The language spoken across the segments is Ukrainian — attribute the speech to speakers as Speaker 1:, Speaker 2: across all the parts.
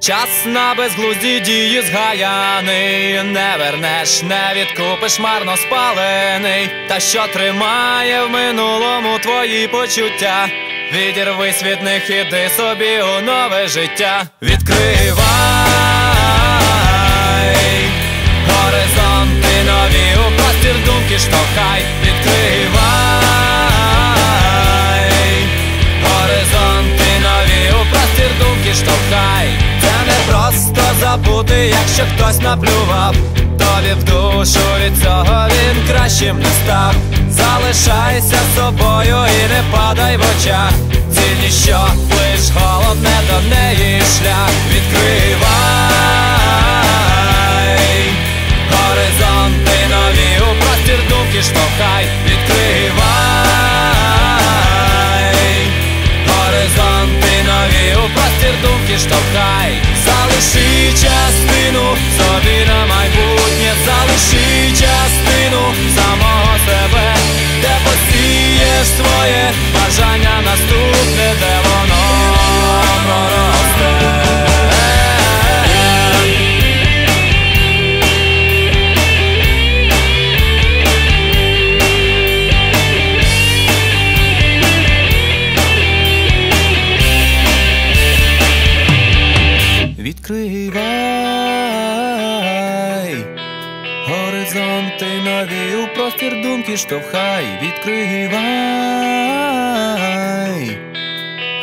Speaker 1: Час на безглузді дії згаяний, не вернеш, не відкупиш марно спалений, та що тримає в минулому твої почуття. Відірвись від них, іди собі у нове життя. Відкривай забути, якщо хтось наплював, тобі в душу від цього він кращим не став. Залишайся собою і не падай в очах. Ціль ніщо, лиш головне до неї шлях. Відкривай горизонти нові у простір думки штовхай. Відкривай горизонти нові у простір думки штовхай. swoje marzenia na stóp горизонти нові у простір думки штовхай, відкривай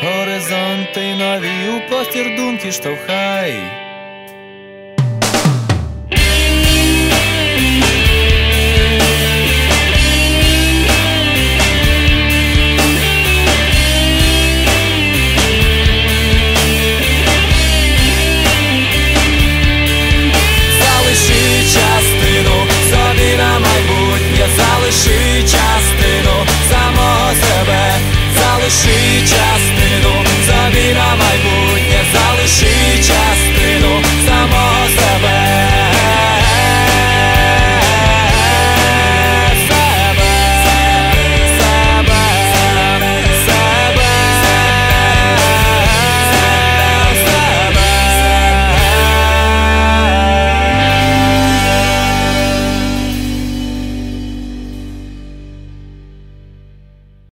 Speaker 1: горизонти нові у простір думки штовхай. лиши час.